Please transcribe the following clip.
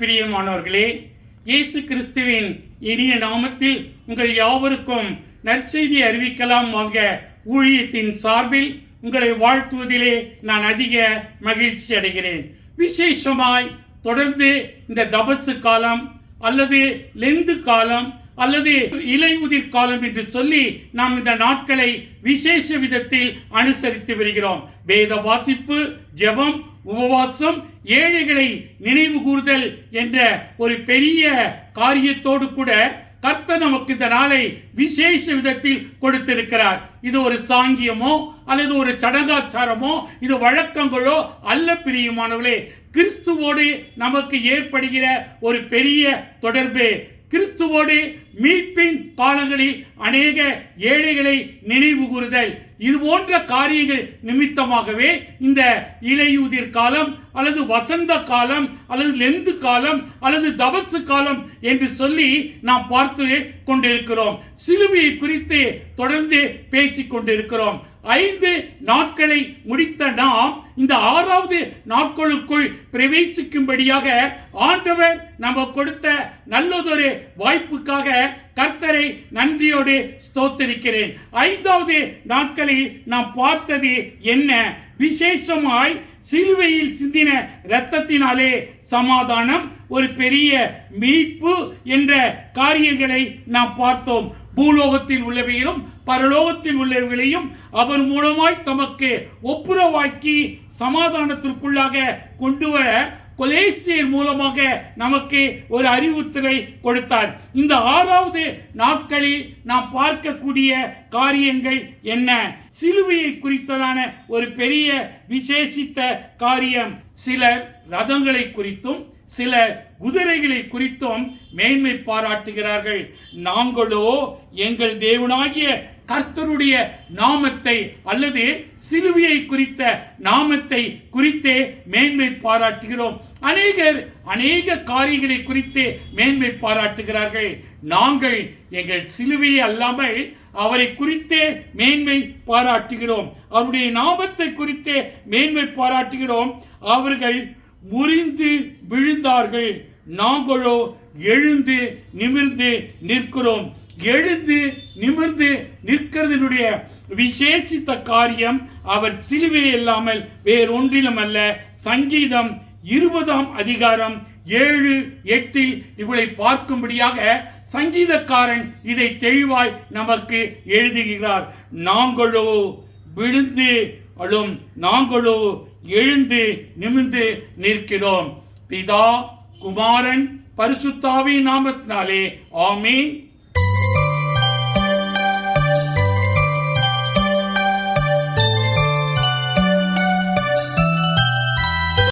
பிரியமானவர்களே இயேசு கிறிஸ்துவின் இனிய நாமத்தில் உங்கள் யாவருக்கும் நற்செய்தி அறிவிக்கலாம் வாங்க ஊழியத்தின் சார்பில் உங்களை வாழ்த்துவதிலே நான் அதிக மகிழ்ச்சி அடைகிறேன். விசேஷமாய் தொடர்ந்து இந்த தபசு காலம் அல்லது லெந்து காலம் அல்லது இலையுதிர் காலம் என்று சொல்லி நாம் இந்த நாட்களை விசேஷ விதத்தில் அனுசரித்து வருகிறோம். வேத வாசிப்பு ஜெபம் உபவாசம் ஏழைகளை நினைவு கூறுதல் என்ற ஒரு பெரிய காரியத்தோடு கூட கர்த்தர் நமக்கு இந்த நாளை விசேஷ விதத்தில் கொடுத்திருக்கிறார். இது ஒரு சாங்கியமோ அல்லது ஒரு சடங்காச்சாரமோ இது வழக்கங்களோ அல்ல பிரியமானவர்களே கிறிஸ்துவோடு நமக்கு ஏற்படுகிற ஒரு பெரிய தொடர்பு. கிறிஸ்துவோடு மீட்பின் காலங்களில் அநேக ஏழைகளை நினைவு கூறுதல் இது போன்ற காரியங்கள் நிமித்தமாகவே இந்த இலையுதிர் காலம் அல்லது வசந்த காலம் அல்லது லெந்து காலம் அல்லது தபசு காலம் என்று சொல்லி நாம் பார்த்து கொண்டிருக்கிறோம். சிலுவையை குறித்து தொடர்ந்து பேசிக் கொண்டிருக்கிறோம். ஐந்து நாட்களை முடித்த நாம் இந்த ஆறாவது நாட்களுக்குள் பிரவேசிக்கும்படியாக ஆண்டவர் நம்ம கொடுத்த நல்லதொரு வாய்ப்புக்காக கர்த்தரை நன்றியோடு ஸ்தோத்தரிக்கிறேன். ஐந்தாவது நாட்களில் நாம் பார்த்தது என்ன? விசேஷமாய் சிலுவையில் சிந்தின இரத்தத்தினாலே சமாதானம் ஒரு பெரிய மீட்பு என்ற காரியங்களை நாம் பார்த்தோம். பூலோகத்தில் உள்ளவையிலும் பரலோகத்தில் உள்ளவைகளையும் அவர் மூலமாய் தமக்கு ஒப்புரவாக்கி சமாதானத்திற்குள்ளாக கொண்டு வர கொலேசியர் மூலமாக நமக்கு ஒரு அறிவுறுத்தலை கொடுத்தார். இந்த ஆறாவது நாட்களில் நாம் பார்க்கக்கூடிய காரியங்கள் என்ன? சிலுவையை குறித்ததான ஒரு பெரிய விசேஷித்த காரியம். சிலர் ரதங்களை குறித்தும் சில குதிரைகளை குறித்தும் மேன்மை பாராட்டுகிறார்கள். நாங்களோ எங்கள் தேவனாகிய கர்த்தருடைய நாமத்தை அல்லது சிலுவையை குறித்த நாமத்தை குறித்தே மேன்மை பாராட்டுகிறோம். அநேகர் அநேக காரியங்களை குறித்து மேன்மை பாராட்டுகிறார்கள். நாங்கள் எங்கள் சிலுவையை அல்லாமல் அவரை குறித்தே மேன்மை பாராட்டுகிறோம். அவருடைய நாமத்தை குறித்தே மேன்மை பாராட்டுகிறோம். அவர்கள் முறிந்து விழுந்தார்கள். நாங்களோ எழுந்து நிமிர்ந்து நிற்கிறோம். எழுந்து நிமிர்ந்து நிற்கிறதனுடைய விசேஷித்த காரியம் அவர் சிலுவை இல்லாமல் வேறொன்றிலும் அல்ல. சங்கீதம் இருபதாம் அதிகாரம் ஏழு எட்டில் இவளை பார்க்கும்படியாக சங்கீதக்காரன் இதை தெளிவாய் நமக்கு எழுதுகிறார். நாங்களோ விழுந்து அழும். நாங்களோ எழுந்து நிமிர்ந்து நிற்கிறோம். பிதா குமாரன் பரிசுத்தாவி நாமத்தினாலே. ஆமீன்.